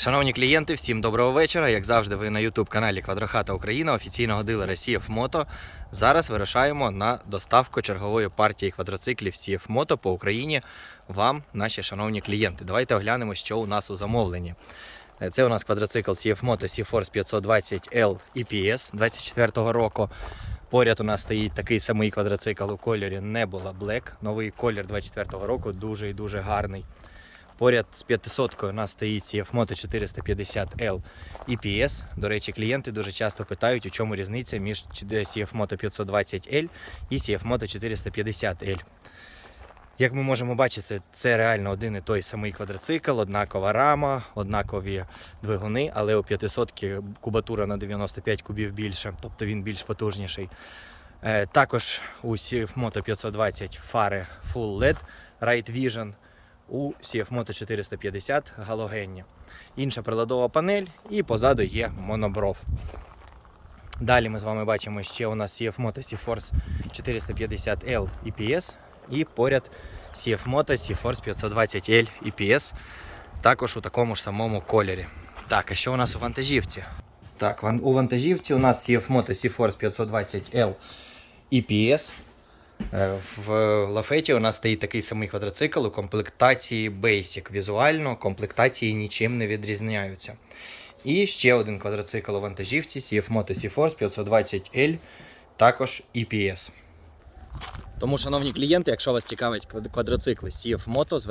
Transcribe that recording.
Шановні клієнти, всім доброго вечора. Як завжди, ви на youtube каналі Квадрохата Україна, офіційного дилера CF Moto. Зараз вирушаємо на доставку чергової партії квадроциклів CF Moto по Україні. Вам, наші шановні клієнти. Давайте оглянемо, що у нас у замовленні. Е, Це у нас квадроцикл CF Moto C-Force 520 L EPS 24-го року. Поряд у нас стоїть такий самий квадроцикл у кольорі Nebula Black. Новий колір 24 року, дуже і дуже гарний. Поряд з 500 у нас стоїть CFMoto 450L EPS. До речі, клієнти дуже часто питають, у чому різниця між CF Moto 520L і CF Moto 450L. Як ми можемо бачити, це реально один і той самий квадроцикл, однакова рама, однакові двигуни, але у 500 кубатура на 95 кубів більше, тобто він більш потужніший. Е, Також у CF Moto 520 фари Full LED Right Vision, у CF Moto 450 галогенні. Інша приладова панель і позаду є монобров. Далі ми з вами бачимо ще у нас CF Moto C-Force 450L EPS і поряд CF Moto C-Force 520L EPS, також у такому ж самому кольорі. Так, а що у нас у вантажівці? Так, у вантажівці у нас CF Moto C-Force 520L EPS. Е, В лафеті у нас стоїть такий самий квадроцикл у комплектації Basic. Візуально комплектації нічим не відрізняються. І ще один квадроцикл у вантажівці CF Moto C-Force 520L, також EPS. Тому, шановні клієнти, якщо вас цікавить квадроцикли CF